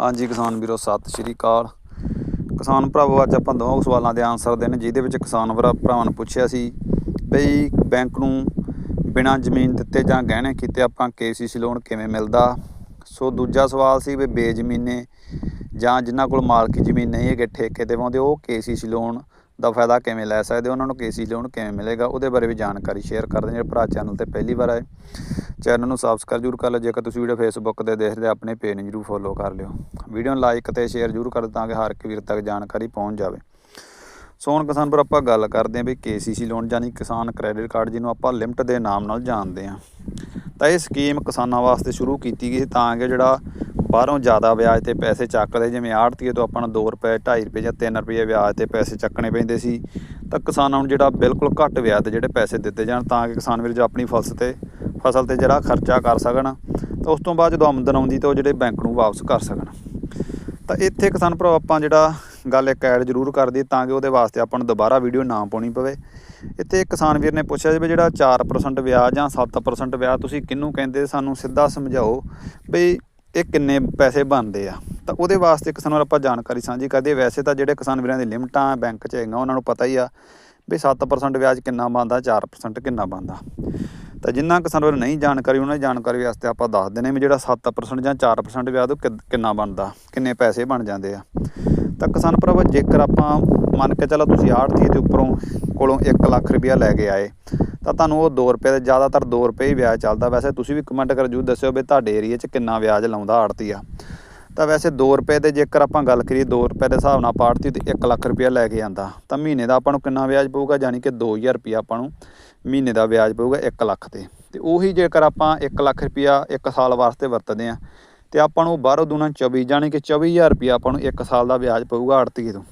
ਹਾਂਜੀ, ਕਿਸਾਨ ਵੀਰੋ, ਸਤਿ ਸ਼੍ਰੀ ਅਕਾਲ। ਕਿਸਾਨ ਭਰਾਵੋ, ਅੱਜ ਆਪਾਂ ਦੋਵਾਂ ਸਵਾਲਾਂ ਦੇ ਆਨਸਰ ਦੇਣੇ, ਜਿਹਦੇ ਵਿੱਚ ਕਿਸਾਨ ਭਰਾ ਭਰਾਵਾਂ ਨੇ ਪੁੱਛਿਆ ਸੀ ਬਈ ਬੈਂਕ ਨੂੰ ਬਿਨਾਂ ਜ਼ਮੀਨ ਦਿੱਤੇ ਜਾਂ ਗਹਿਣੇ ਕੀਤੇ ਆਪਾਂ ਕੇਸੀਸੀ ਲੋਨ ਕਿਵੇਂ ਮਿਲਦਾ? ਸੋ ਦੂਜਾ ਸਵਾਲ ਸੀ ਵੀ ਬੇਜ਼ਮੀਨੇ ਜਾਂ ਜਿਨ੍ਹਾਂ ਕੋਲ ਮਾਲਕੀ ਜ਼ਮੀਨ ਨਹੀਂ ਹੈਗੇ ਠੇਕੇ ਤੇ ਪਾਉਂਦੇ, ਉਹ ਕੇਸੀਸੀ ਲੋਨ ਦਾ ਫਾਇਦਾ ਕਿਵੇਂ ਲੈ ਸਕਦੇ ਉਹਨਾਂ ਨੂੰ ਕੇਸੀਸੀ ਲੋਨ ਕਿਵੇਂ ਮਿਲੇਗਾ ਉਹਦੇ ਬਾਰੇ ਵੀ ਜਾਣਕਾਰੀ ਸ਼ੇਅਰ ਕਰਦੇ ਜਿਹੜੇ ਭਰਾ ਚੈਨਲ ਤੇ ਪਹਿਲੀ ਵਾਰ ਆਏ ਚੈਨਲ ਨੂੰ ਸਬਸਕ੍ਰਾਈਬ ਜ਼ਰੂਰ ਕਰ ਲਓ ਜੇਕਰ ਤੁਸੀਂ ਵੀਡੀਓ ਫੇਸਬੁੱਕ ਤੇ ਦੇਖਦੇ ਹੋ, ਆਪਣੇ ਪੇਜ ਨੂੰ ਜ਼ਰੂਰ ਫੋਲੋ ਕਰ ਲਿਓ। ਵੀਡੀਓ ਨੂੰ ਲਾਈਕ ਤੇ ਸ਼ੇਅਰ ਜ਼ਰੂਰ ਕਰ ਦਿਓ ਤਾਂ ਕਿ ਹਰ ਇੱਕ ਵੀਰ ਤੱਕ ਜਾਣਕਾਰੀ ਪਹੁੰਚ ਜਾਵੇ। ਸੋ ਹੁਣ ਕਿਸਾਨ ਪਰ ਆਪਾਂ ਗੱਲ ਕਰਦੇ ਹਾਂ ਵੀ ਕੇਸੀਸੀ ਲੋਨ ਯਾਨੀ ਕਿਸਾਨ ਕ੍ਰੈਡਿਟ ਕਾਰਡ ਜਿਹਨੂੰ ਆਪਾਂ ਲਿਮਟ ਦੇ ਨਾਮ ਨਾਲ ਜਾਣਦੇ ਹਾਂ। ਤਾਂ ਇਹ ਸਕੀਮ ਕਿਸਾਨਾਂ ਵਾਸਤੇ ਸ਼ੁਰੂ ਕੀਤੀ ਗਈ ਸੀ ਤਾਂ ਕਿ ਜਿਹੜਾ ਬਾਹਰੋਂ ਜ਼ਿਆਦਾ ਵਿਆਜ ਤੇ ਪੈਸੇ ਚੱਕਦੇ, ਜਿਵੇਂ ਆੜਤੀਏ ਤੋਂ ਆਪਾਂ ਨੂੰ 2 ਰੁਪਏ 2.5 ਰੁਪਏ ਜਾਂ 3 ਰੁਪਏ ਵਿਆਜ ਤੇ ਪੈਸੇ ਚੱਕਣੇ ਪੈਂਦੇ ਸੀ, ਤਾਂ ਕਿਸਾਨਾਂ ਨੂੰ ਜਿਹੜਾ ਬਿਲਕੁਲ ਘੱਟ ਵਿਆਜ ਤੇ ਜਿਹੜੇ ਪੈਸੇ ਦਿੱਤੇ ਜਾਣ, ਤਾਂ ਕਿ ਕਿਸਾਨ ਵੀਰ ਜੋ ਆਪਣੀ ਫਸਲ ਤੇ ਫਸਲ ਤੇ ਜਿਹੜਾ ਖਰਚਾ ਕਰ ਸਕਣ, ਤਾਂ ਉਸ ਤੋਂ ਬਾਅਦ ਜਦੋਂ ਆਮਦਨ ਆਉਂਦੀ ਤਾਂ ਉਹ ਜਿਹੜੇ ਬੈਂਕ ਨੂੰ ਵਾਪਸ ਕਰ ਸਕਣ। ਤਾਂ ਇੱਥੇ ਕਿਸਾਨ ਭਰਾ ਆਪਾਂ ਜਿਹੜਾ ਗੱਲ ਇੱਕ ਐਡ ਜ਼ਰੂਰ ਕਰ ਦਈਏ ਤਾਂ ਕਿ ਉਹਦੇ ਵਾਸਤੇ ਆਪਾਂ ਨੂੰ ਦੁਬਾਰਾ ਵੀਡੀਓ ਨਾ ਪਾਉਣੀ ਪਵੇ। ਇੱਥੇ ਕਿਸਾਨ ਵੀਰ ਨੇ ਪੁੱਛਿਆ ਜੀ ਵੀ ਜਿਹੜਾ 4% ਵਿਆਜ ਜਾਂ 7% ਵਿਆਜ ਤੁਸੀਂ ਕਿਹਨੂੰ ਕਹਿੰਦੇ? ਸਾਨੂੰ ਸਿੱਧਾ ਸਮਝਾਓ ਬਈ ਇਹ ਕਿੰਨੇ ਪੈਸੇ ਬਣਦੇ ਆ? ਤਾਂ ਉਹਦੇ ਵਾਸਤੇ ਕਿਸਾਨ ਵੀਰ ਆਪਾਂ ਜਾਣਕਾਰੀ ਸਾਂਝੀ ਕਰਦੇ ਵੈਸੇ ਤਾਂ ਜਿਹੜੇ ਕਿਸਾਨ ਵੀਰਾਂ ਦੀ ਲਿਮਟਾਂ ਬੈਂਕ 'ਚ ਹੈਗੀਆਂ, ਉਹਨਾਂ ਨੂੰ ਪਤਾ ਹੀ ਆ ਵੀ 7% ਵਿਆਜ ਕਿੰਨਾ ਬਣਦਾ 4% ਕਿੰਨਾ ਬਣਦਾ। ਤਾਂ ਜਿੰਨਾ ਕਿਸਾਨ ਵੀਰ ਨਹੀਂ ਜਾਣਕਾਰੀ, ਉਹਨਾਂ ਦੀ ਜਾਣਕਾਰੀ ਵਾਸਤੇ ਆਪਾਂ ਦੱਸ ਦਿੰਦੇ ਵੀ ਜਿਹੜਾ 7% ਜਾਂ 4% ਵਿਆਜ ਉਹ ਕਿ- ਕਿੰਨਾ ਬਣਦਾ, ਕਿੰਨੇ ਪੈਸੇ ਬਣ ਜਾਂਦੇ ਆ। ਤਾਂ ਕਿਸਾਨ ਭਰਾਵਾ, ਜੇਕਰ ਆਪਾਂ ਮੰਨ ਕੇ ਚੱਲੋ ਤੁਸੀਂ ਆੜਤੀ ਦੇ ਉੱਪਰੋਂ ਕੋਲੋਂ 1 ਲੱਖ ਰੁਪਇਆ ਲੈ ਕੇ ਆਏ ਤਾਂ ਤੁਹਾਨੂੰ ਉਹ 2 ਰੁਪਏ ਦੇ ਜ਼ਿਆਦਾਤਰ 2 ਰੁਪਏ ਹੀ ਵਿਆਜ ਚੱਲਦਾ। ਵੈਸੇ ਤੁਸੀਂ ਵੀ ਕਮੈਂਟ ਕਰ ਜੂ ਦੱਸਿਓ ਵੀ ਤੁਹਾਡੇ ਏਰੀਆ 'ਚ ਕਿੰਨਾ ਵਿਆਜ ਲਾਉਂਦਾ ਆੜਤੀ ਆ। ਤਾਂ ਵੈਸੇ 2 ਰੁਪਏ ਦੇ ਜੇਕਰ ਆਪਾਂ ਗੱਲ ਕਰੀਏ 2 ਰੁਪਏ ਦੇ ਹਿਸਾਬ ਨਾਲ ਪਾੜਤੀ ਤੇ 1 ਲੱਖ ਰੁਪਇਆ ਲੈ ਕੇ ਆਂਦਾ। ਤਾਂ ਮਹੀਨੇ ਦਾ ਆਪਾਂ ਨੂੰ ਕਿੰਨਾ ਵਿਆਜ ਪਊਗਾ? ਯਾਨੀ ਕਿ 2000 ਰੁਪਇਆ ਆਪਾਂ ਨੂੰ ਮਹੀਨੇ ਦਾ ਵਿਆਜ ਪਊਗਾ 1 ਲੱਖ ਤੇ। ਤੇ ਉਹੀ ਜੇਕਰ ਆਪਾਂ 1 ਲੱਖ ਰੁਪਇਆ 1 ਸਾਲ ਵਾਸਤੇ ਵਰਤਦੇ ਆ, ਤੇ ਆਪਾਂ ਨੂੰ ਬਾਹਰੋਂ ਦੂਣਾ 24 ਯਾਨੀ ਕਿ 24000 ਰੁਪਇਆ ਆਪਾਂ ਨੂੰ 1 ਸਾਲ ਦਾ ਵਿਆਜ ਪਊਗਾ ਆੜਤੀ ਤੋਂ।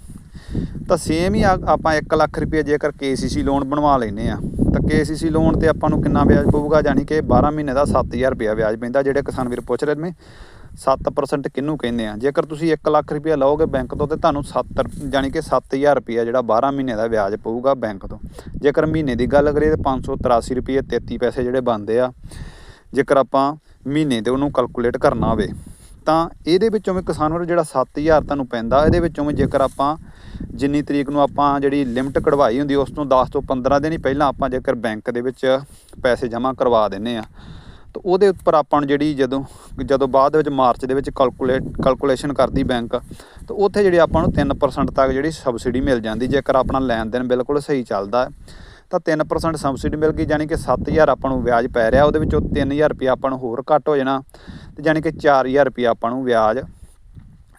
ਤਾਂ ਸੇਮ ਹੀ ਆ- ਆਪਾਂ 1 ਲੱਖ ਰੁਪਏ ਜੇਕਰ KCC ਲੋਨ ਬਣਵਾ ਲੈਨੇ ਆ ਤਾਂ KCC ਲੋਨ ਤੇ ਆਪਾਂ ਨੂੰ ਕਿੰਨਾ ਵਿਆਜ ਪਊਗਾ? ਯਾਨੀ ਕਿ 12 ਮਹੀਨੇ ਦਾ 7000 ਰੁਪਇਆ ਵਿਆਜ ਪੈਂਦਾ, ਜਿਹੜੇ ਕਿਸਾਨ ਵੀਰ ਪੁੱਛ ਰਹੇ ਨੇ। 7% ਕਿਹਨੂੰ ਕਹਿੰਦੇ ਆ? ਜੇਕਰ ਤੁਸੀਂ 1 ਲੱਖ ਰੁਪਇਆ ਲਓਗੇ ਬੈਂਕ ਤੋਂ, ਤੇ ਤੁਹਾਨੂੰ 70 ਯਾਨੀ ਕਿ 7000 ਰੁਪਇਆ ਜਿਹੜਾ 12 ਮਹੀਨੇ ਦਾ ਵਿਆਜ ਪਊਗਾ ਬੈਂਕ ਤੋਂ। ਜੇਕਰ ਮਹੀਨੇ ਦੀ ਗੱਲ ਕਰੀਏ, ਤਾਂ 583 ਰੁਪਏ 33 ਪੈਸੇ ਜਿਹੜੇ ਬਣਦੇ ਆ। ਜੇਕਰ ਆਪਾਂ ਮਹੀਨੇ ਦੇ ਉਹਨੂੰ ਕੈਲਕੂਲੇਟ ਕਰਨਾ ਹੋਵੇ ਤਾਂ ਇਹਦੇ ਵਿੱਚੋਂ ਵੀ ਕਿਸਾਨ ਨੂੰ ਜਿਹੜਾ 7000 ਤੁਹਾਨੂੰ ਪੈਂਦਾ, ਇਹਦੇ ਵਿੱਚੋਂ ਵੀ ਜੇਕਰ ਆਪਾਂ ਜਿੰਨੀ ਤਰੀਕ ਨੂੰ ਆਪਾਂ ਜਿਹੜੀ ਲਿਮਟ ਕਢਵਾਈ ਹੁੰਦੀ, ਉਸ ਤੋਂ 10 ਤੋਂ 15 ਦਿਨ ਹੀ ਪਹਿਲਾਂ ਆਪਾਂ ਜੇਕਰ ਬੈਂਕ ਦੇ ਵਿੱਚ ਪੈਸੇ ਜਮ੍ਹਾਂ ਕਰਵਾ ਦਿੰਨੇ ਆ ਤਾਂ ਉਹਦੇ ਉੱਪਰ ਆਪਾਂ ਨੂੰ ਜਿਹੜੀ ਜਦੋਂ ਜਦੋਂ ਬਾਅਦ ਦੇ ਵਿੱਚ ਮਾਰਚ ਦੇ ਵਿੱਚ ਕੈਲਕੂਲੇਟ ਕੈਲਕੂਲੇਸ਼ਨ ਕਰਦੀ ਬੈਂਕ, ਤਾਂ ਉੱਥੇ ਜਿਹੜੀ ਆਪਾਂ ਨੂੰ 3% ਤੱਕ ਜਿਹੜੀ ਸਬਸਿਡੀ ਮਿਲ ਜਾਂਦੀ, ਜੇਕਰ ਆਪਣਾ ਲੈਣ ਦੇਣ ਬਿਲਕੁਲ ਸਹੀ ਚੱਲਦਾ ਹੈ। ਤਾਂ 3% ਸਬਸਿਡੀ ਮਿਲ ਗਈ ਯਾਨੀ ਕਿ 7000 ਆਪਾਂ ਨੂੰ ਵਿਆਜ ਪੈ ਰਿਹਾ, ਉਹਦੇ ਵਿੱਚੋਂ 3000 ਰੁਪਇਆ ਆਪਾਂ ਨੂੰ ਹੋਰ ਘੱਟ ਹੋ ਜਾਣਾ ਤੇ ਯਾਨੀ ਕਿ 4000 ਰੁਪਇਆ ਆਪਾਂ ਨੂੰ ਵਿਆਜ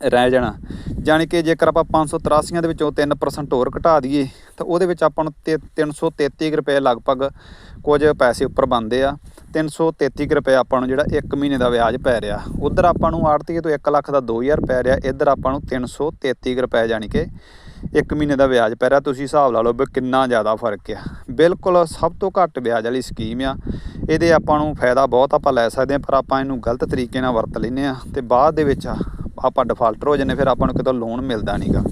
ਰਹਿ ਜਾਣਾ। ਯਾਨੀ ਕਿ ਜੇਕਰ ਆਪਾਂ 583 ਦੇ ਵਿੱਚੋਂ 3% ਹੋਰ ਘਟਾ ਦਈਏ, ਤਾਂ ਉਹਦੇ ਵਿੱਚ ਆਪਾਂ ਨੂੰ ਤੇ 333 ਕੁ ਰੁਪਏ ਲਗਭਗ ਕੁਝ ਪੈਸੇ ਉੱਪਰ ਬਣਦੇ ਆ। 333 ਕੁ ਰੁਪਏ ਆਪਾਂ ਨੂੰ ਜਿਹੜਾ 1 ਮਹੀਨੇ ਦਾ ਵਿਆਜ ਪੈ ਰਿਹਾ। ਉਧਰ ਆਪਾਂ ਨੂੰ ਆੜਤੀਏ ਤੋਂ 1 ਲੱਖ ਦਾ 2000 ਪੈ ਰਿਹਾ। ਇੱਧਰ ਆਪਾਂ ਨੂੰ 333 ਕੁ ਰੁਪਏ ਯਾਨੀ ਕਿ 1 ਮਹੀਨੇ ਦਾ ਵਿਆਜ ਪੈ ਰਿਹਾ। ਤੁਸੀਂ ਹਿਸਾਬ ਲਾ ਲਓ ਵੀ ਕਿੰਨਾ ਜ਼ਿਆਦਾ ਫ਼ਰਕ ਆ। ਬਿਲਕੁਲ ਸਭ ਤੋਂ ਘੱਟ ਵਿਆਜ ਵਾਲੀ ਸਕੀਮ ਆ। ਇਹਦੇ ਆਪਾਂ ਨੂੰ ਫਾਇਦਾ ਬਹੁਤ ਆਪਾਂ ਲੈ ਸਕਦੇ ਹਾਂ, ਪਰ ਆਪਾਂ ਇਹਨੂੰ ਗਲਤ ਤਰੀਕੇ ਨਾਲ ਵਰਤ ਲੈਂਦੇ ਆ ਤੇ ਬਾਅਦ ਦੇ ਵਿੱਚ ਆਪਾਂ ਡਿਫਾਲਟਰ ਹੋ ਜਾਂਦੇ ਫਿਰ ਆਪਾਂ ਨੂੰ ਕਿਤੋਂ ਲੋਨ ਮਿਲਦਾ ਨਹੀਂਗਾ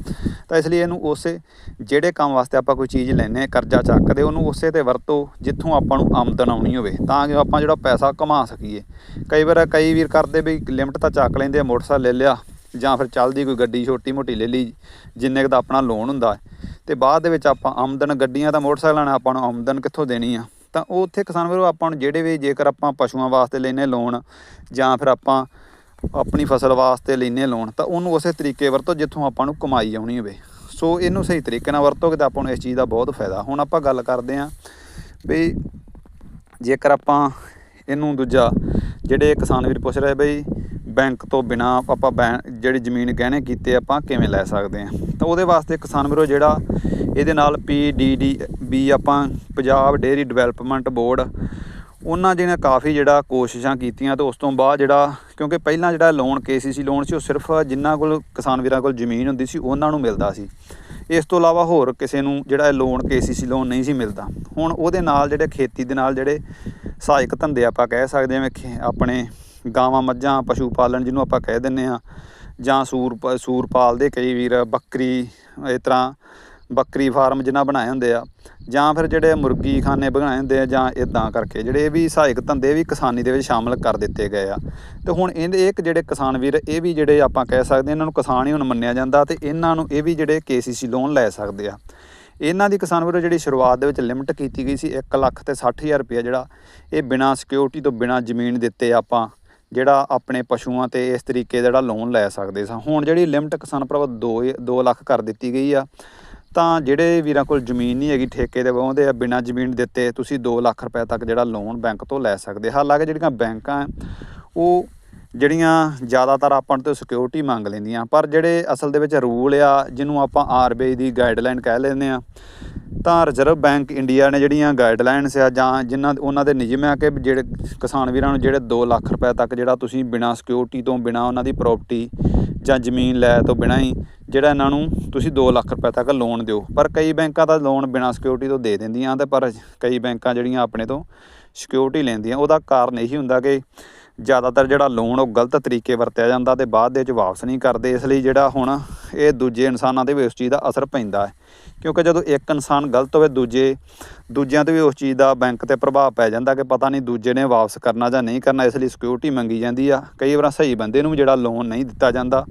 ਤਾਂ ਇਸ ਲਈ ਇਹਨੂੰ ਉਸੇ ਜਿਹੜੇ ਕੰਮ ਵਾਸਤੇ ਆਪਾਂ ਕੋਈ ਚੀਜ਼ ਲੈਨੇ ਆ ਕਰਜ਼ਾ ਚੱਕਦੇ ਉਹਨੂੰ ਉਸੇ ਤੇ ਵਰਤੋ ਜਿੱਥੋਂ ਆਪਾਂ ਨੂੰ ਆਮਦਨ ਆਉਣੀ ਹੋਵੇ। ਤਾਂ ਕਿ ਆਪਾਂ ਜਿਹੜਾ ਪੈਸਾ ਕਮਾ ਸਕੀਏ। ਕਈ ਵਾਰ ਕਈ ਵੀਰ ਕਰਦੇ ਵੀ ਲਿਮਟ ਤਾਂ ਚੱਕ ਲੈਂਦੇ ਆ, ਮੋਟਰਸਾਈਕਲ ਲੈ ਲਿਆ, ਜਾਂ ਫਿਰ ਚੱਲਦੀ ਕੋਈ ਗੱਡੀ ਛੋਟੀ ਮੋਟੀ ਲੈ ਲਈ, ਜਿੰਨੇ ਕੁ ਦਾ ਆਪਣਾ ਲੋਨ ਹੁੰਦਾ। ਹੈ ਤੇ ਬਾਅਦ ਦੇ ਵਿੱਚ ਆਪਾਂ ਆਮਦਨ ਗੱਡੀਆਂ ਤਾਂ ਮੋਟਰਸਾਈਕਲਾਂ ਨਾਲ ਆਪਾਂ ਨੂੰ ਆਮਦਨ ਕਿੱਥੋਂ ਦੇਣੀ ਆ? ਤਾਂ ਉਹ ਉੱਥੇ ਕਿਸਾਨ ਵੀਰੋ ਆਪਾਂ ਨੂੰ ਜਿਹੜੇ ਵੀ ਜੇਕਰ ਆਪਾਂ ਪਸ਼ੂਆਂ ਵਾਸਤੇ ਲੈਨੇ ਲੋਨ ਜਾਂ ਫਿਰ ਆਪਾਂ ਆਪਣੀ ਫਸਲ ਵਾਸਤੇ ਲੈਨੇ ਲੋਨ ਤਾਂ ਉਹਨੂੰ ਉਸੇ ਤਰੀਕੇ ਵਰਤੋ ਜਿੱਥੋਂ ਆਪਾਂ ਨੂੰ ਕਮਾਈ ਆਉਣੀ ਹੋਵੇ। ਸੋ ਇਹਨੂੰ ਸਹੀ ਤਰੀਕੇ ਨਾਲ ਵਰਤੋਗੇ ਤਾਂ ਆਪਾਂ ਨੂੰ ਇਸ ਚੀਜ਼ ਦਾ ਬਹੁਤ ਫਾਇਦਾ। ਹੁਣ ਆਪਾਂ ਗੱਲ ਕਰਦੇ ਆਂ ਵੀ ਜੇਕਰ ਆਪਾਂ ਇਹਨੂੰ ਦੂਜਾ ਜਿਹੜੇ ਕਿਸਾਨ ਵੀਰ ਪੁੱਛ ਰਹੇ ਬਈ ਬੈਂਕ ਤੋਂ ਬਿਨਾ ਆਪਾਂ ਬੈਂ- ਜਿਹੜੀ ਜ਼ਮੀਨ ਗਹਿਣੇ ਕੀਤੇ ਆਪਾਂ ਕਿਵੇਂ ਲੈ ਸਕਦੇ ਹਾਂ? ਤਾਂ ਉਹਦੇ ਵਾਸਤੇ ਕਿਸਾਨ ਵੀਰੋ ਜਿਹੜਾ ਇਹਦੇ ਨਾਲ ਪੀ ਡੀ ਡੀ ਬੀ ਆਪਾਂ ਪੰਜਾਬ ਡੇਅਰੀ ਡਿਵੈਲਪਮੈਂਟ ਬੋਰਡ ਉਹਨਾਂ ਜਿਹਨੇ ਕਾਫੀ ਜਿਹੜਾ ਕੋਸ਼ਿਸ਼ਾਂ ਕੀਤੀਆਂ ਤੇ ਉਸ ਤੋਂ ਬਾਅਦ ਜਿਹੜਾ, ਕਿਉਂਕਿ ਪਹਿਲਾਂ ਜਿਹੜਾ ਲੋਨ ਕੇਸੀਸੀ ਲੋਨ ਸੀ, ਉਹ ਸਿਰਫ ਜਿਨ੍ਹਾਂ ਕੋਲ ਕਿਸਾਨ ਵੀਰਾਂ ਕੋਲ ਜ਼ਮੀਨ ਹੁੰਦੀ ਸੀ, ਉਹਨਾਂ ਨੂੰ ਮਿਲਦਾ ਸੀ। ਇਸ ਤੋਂ ਇਲਾਵਾ ਹੋਰ ਕਿਸੇ ਨੂੰ ਜਿਹੜਾ ਇਹ ਲੋਨ ਕੇਸੀਸੀ ਲੋਨ ਨਹੀਂ ਸੀ ਮਿਲਦਾ। ਹੁਣ ਉਹਦੇ ਨਾਲ ਜਿਹੜੇ ਖੇਤੀ ਦੇ ਨਾਲ ਜਿਹੜੇ ਸਹਾਇਕ ਧੰਦੇ ਆਪਾਂ ਕਹਿ ਸਕਦੇ ਹਾਂ ਆਪਣੇ ਗਾਵਾਂ, ਮੱਝਾਂ, ਪਸ਼ੂ ਪਾਲਣ ਜਿਹਨੂੰ ਆਪਾਂ ਕਹਿ ਦਿੰਨੇ ਆ ਜਾਂ ਸੂਰ ਪ- ਸੂਰ ਪਾਲਦੇ ਕਈ ਵੀਰ, ਬੱਕਰੀ, ਇਸ ਤਰ੍ਹਾਂ ਬੱਕਰੀ ਫਾਰਮ ਜਿਨ੍ਹਾਂ ਬਣਾਏ ਹੁੰਦੇ ਆ, ਜਾਂ ਫਿਰ ਜਿਹੜੇ ਮੁਰਗੀ ਖਾਨੇ ਬਣਾਏ ਹੁੰਦੇ ਆ, ਜਾਂ ਇਦਾਂ ਕਰਕੇ, ਜਿਹੜੇ ਇਹ ਵੀ ਸਹਾਇਕ ਧੰਦੇ ਵੀ ਕਿਸਾਨੀ ਦੇ ਵਿੱਚ ਸ਼ਾਮਲ ਕਰ ਦਿੱਤੇ ਗਏ ਆ। ਤੇ ਹੁਣ ਇਹਦੇ ਇੱਕ ਜਿਹੜੇ ਕਿਸਾਨ ਵੀਰ, ਇਹ ਵੀ ਜਿਹੜੇ ਆਪਾਂ ਕਹਿ ਸਕਦੇ ਇਹਨਾਂ ਨੂੰ ਕਿਸਾਨ ਹੀ ਹੁਣ ਮੰਨਿਆ ਜਾਂਦਾ ਤੇ ਇਹਨਾਂ ਨੂੰ ਇਹ ਵੀ ਜਿਹੜੇ ਕੇਸੀਸੀ ਲੋਨ ਲੈ ਸਕਦੇ ਆ। ਇਹਨਾਂ ਦੀ ਕਿਸਾਨ ਵੀਰੋ ਜਿਹੜੀ ਸ਼ੁਰੂਆਤ ਦੇ ਵਿੱਚ ਲਿਮਟ ਕੀਤੀ ਗਈ ਸੀ 1 ਲੱਖ ਤੇ 60000 ਰੁਪਏ ਜਿਹੜਾ, ਇਹ ਬਿਨਾਂ ਸਿਕਿਉਰਿਟੀ ਤੋਂ ਬਿਨਾਂ ਜ਼ਮੀਨ ਦਿੱਤੇ ਆਪਾਂ ਜਿਹੜਾ ਆਪਣੇ ਪਸ਼ੂਆਂ ਤੇ ਇਸ ਤਰੀਕੇ ਦਾ ਜਿਹੜਾ ਲੋਨ ਲੈ ਸਕਦੇ ਸਾਂ। ਹੁਣ ਜਿਹੜੀ ਲਿਮਟ ਕਿਸਾਨ ਭਰਾਵਾ 2 2 ਲੱਖ ਕਰ ਦਿੱਤੀ ਗਈ ਆ ਤਾਂ ਜਿਹੜੇ ਵੀਰਾਂ ਕੋਲ ਜ਼ਮੀਨ ਨਹੀਂ ਹੈਗੀ ਠੇਕੇ ਤੇ ਵਾਹੁੰਦੇ ਆ, ਬਿਨਾਂ ਜ਼ਮੀਨ ਦਿੱਤੇ ਤੁਸੀਂ 2 ਲੱਖ ਰੁਪਏ ਤੱਕ ਜਿਹੜਾ ਲੋਨ ਬੈਂਕ ਤੋਂ ਲੈ ਸਕਦੇ ਹਾਲਾਂਕਿ ਜਿਹੜੀਆਂ ਬੈਂਕਾਂ ਉਹ ਜਿਹੜੀਆਂ ਜ਼ਿਆਦਾਤਰ ਆਪਾਂ ਤੋਂ ਸਿਕਿਉਰਿਟੀ ਮੰਗ ਲੈਂਦੀਆਂ, ਪਰ ਜਿਹੜੇ ਅਸਲ ਦੇ ਵਿੱਚ ਰੂਲ ਆ, ਜਿਹਨੂੰ ਆਪਾਂ ਆਰਬੀਆਈ ਦੀ ਗਾਈਡਲਾਈਨ ਕਹਿ ਲੈਂਦੇ ਆ, ਤਾਂ ਰਿਜ਼ਰਵ ਬੈਂਕ ਇੰਡੀਆ ਨੇ ਜਿਹੜੀਆਂ ਗਾਈਡਲਾਈਨਸ ਆ, ਜਾਂ ਜਿਨ੍ਹਾਂ ਉਹਨਾਂ ਦੇ ਨਿਯਮ ਆ ਕਿ ਜਿਹੜੇ ਕਿਸਾਨ ਵੀਰਾਂ ਨੂੰ ਜਿਹੜੇ 2 ਲੱਖ ਰੁਪਏ ਤੱਕ ਜਿਹੜਾ ਤੁਸੀਂ ਬਿਨਾਂ ਸਿਕਿਉਰਿਟੀ ਤੋਂ, ਬਿਨਾਂ ਉਹਨਾਂ ਦੀ ਪ੍ਰਾਪਰਟੀ ਜਾਂ ਜ਼ਮੀਨ ਲੈ ਤੋਂ ਬਿਨਾਂ ਹੀ ਜਿਹੜਾ ਇਹਨਾਂ ਨੂੰ ਤੁਸੀਂ 2 ਲੱਖ ਰੁਪਏ ਤੱਕ ਲੋਨ ਦਿਓ। ਪਰ ਕਈ ਬੈਂਕਾਂ ਦਾ ਲੋਨ ਬਿਨਾਂ ਸਿਕਿਉਰਿਟੀ ਤੋਂ ਦੇ ਦਿੰਦੀਆਂ ਤੇ ਪਰ ਕਈ ਬੈਂਕਾਂ ਜਿਹੜੀਆਂ ਆਪਣੇ ਤੋਂ ਸਿਕਿਉਰਿਟੀ ਲੈਂਦੀਆਂ। ਉਹਦਾ ਕਾਰਨ ਇਹੀ ਹੁੰਦਾ ਕਿ ਜ਼ਿਆਦਾਤਰ ਜਿਹੜਾ ਲੋਨ ਉਹ ਗਲਤ ਤਰੀਕੇ ਵਰਤਿਆ ਜਾਂਦਾ ਤੇ ਬਾਅਦ ਦੇ ਵਿੱਚ ਵਾਪਸ ਨਹੀਂ ਕਰਦੇ। ਇਸ ਲਈ ਜਿਹੜਾ ਹੁਣ ਇਹ ਦੂਜੇ ਇਨਸਾਨਾਂ ਤੇ ਵੀ ਉਸ ਚੀਜ਼ ਦਾ ਅਸਰ ਪੈਂਦਾ ਹੈ। ਕਿਉਂਕਿ ਜਦੋਂ ਇੱਕ ਇਨਸਾਨ ਗਲਤ ਹੋਵੇ, ਦੂਜੇ, ਦੂਜਿਆਂ ਤੇ ਵੀ ਉਸ ਚੀਜ਼ ਦਾ ਬੈਂਕ ਤੇ ਪ੍ਰਭਾਵ ਪੈ ਜਾਂਦਾ ਕਿ ਪਤਾ ਨਹੀਂ ਦੂਜੇ ਨੇ ਵਾਪਸ ਕਰਨਾ ਜਾਂ ਨਹੀਂ ਕਰਨਾ। ਇਸ ਲਈ ਸਿਕਿਉਰਿਟੀ ਮੰਗੀ ਜਾਂਦੀ ਆ। ਕਈ ਵਾਰ ਸਹੀ ਬੰਦੇ ਨੂੰ ਵੀ ਜਿਹੜਾ ਲੋਨ ਨਹੀਂ ਦਿੱਤਾ ਜਾਂਦਾ।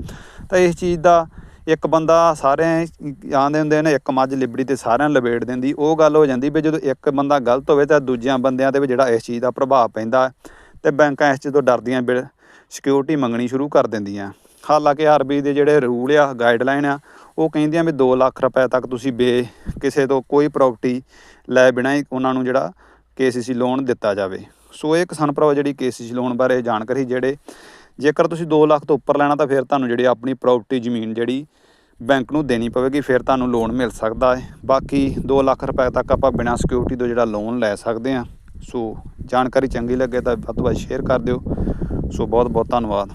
ਤਾਂ ਇਸ ਚੀਜ਼ ਦਾ ਇੱਕ ਬੰਦਾ ਸਾਰਿਆਂ ਆਂਦੇ ਹੁੰਦੇ ਨੇ, ਇੱਕ ਮੱਝ ਲਿਬੜੀ ਤੇ ਸਾਰਿਆਂ ਨੂੰ ਲਪੇਟ ਦਿੰਦੀ। ਉਹ ਗੱਲ ਹੋ ਜਾਂਦੀ ਵੀ ਜਦੋਂ ਇੱਕ ਬੰਦਾ ਗਲਤ ਹੋਵੇ ਤਾਂ ਦੂਜਿਆਂ ਬੰਦਿਆਂ ਤੇ ਵੀ ਜਿਹੜਾ ਇਸ ਚੀਜ਼ ਦਾ ਪ੍ਰਭਾਵ ਪੈਂਦਾ ਤੇ ਬੈਂਕਾਂ ਇਸ ਚੀਜ਼ ਤੋਂ ਡਰਦੀਆਂ ਬਿਲ ਸਿਕਿਉਰਿਟੀ ਮੰਗਣੀ ਸ਼ੁਰੂ ਕਰ ਦਿੰਦੀਆਂ। ਹਾਲਾਂਕਿ ਆਰਬੀ ਦੇ ਜਿਹੜੇ ਰੂਲ ਆ ਗਾਈਡਲਾਈਨ ਆ, ਉਹ ਕਹਿੰਦੀਆਂ ਵੀ 2 ਲੱਖ ਰੁਪਏ ਤੱਕ ਤੁਸੀਂ ਬੇ ਕਿਸੇ ਤੋਂ ਕੋਈ ਪ੍ਰਾਪਰਟੀ ਲੈ ਬਿਨਾਂ ਹੀ ਉਹਨਾਂ ਨੂੰ ਜਿਹੜਾ ਕੇਸੀਸੀ ਲੋਨ ਦਿੱਤਾ ਜਾਵੇ। ਸੋ ਇਹ ਕਿਸਾਨ ਭਰਾਵਾ ਜਿਹੜੀ ਕੇਸੀਸੀ ਲੋਨ ਬਾਰੇ ਜਾਣਕਾਰੀ ਜਿਹੜੇ ਜੇਕਰ ਤੁਸੀਂ 2 ਲੱਖ ਤੋਂ ਉੱਪਰ ਲੈਣਾ ਤਾਂ ਫਿਰ ਤੁਹਾਨੂੰ ਜਿਹੜੀ ਆਪਣੀ ਪ੍ਰਾਪਰਟੀ ਜ਼ਮੀਨ ਜਿਹੜੀ ਬੈਂਕ ਨੂੰ ਦੇਣੀ ਪਵੇਗੀ, ਫਿਰ ਤੁਹਾਨੂੰ ਲੋਨ ਮਿਲ ਸਕਦਾ ਹੈ। ਬਾਕੀ 2 ਲੱਖ ਰੁਪਏ ਤੱਕ ਆਪਾਂ ਬਿਨਾਂ ਸਿਕਿਉਰਿਟੀ ਤੋਂ ਜਿਹੜਾ ਲੋਨ ਲੈ ਸਕਦੇ ਹਾਂ। ਸੋ ਜਾਣਕਾਰੀ ਚੰਗੀ ਲੱਗੇ ਤਾਂ ਵੱਧ ਤੋਂ ਵੱਧ ਸ਼ੇਅਰ ਕਰ ਦਿਓ। ਸੋ ਬਹੁਤ ਬਹੁਤ ਧੰਨਵਾਦ।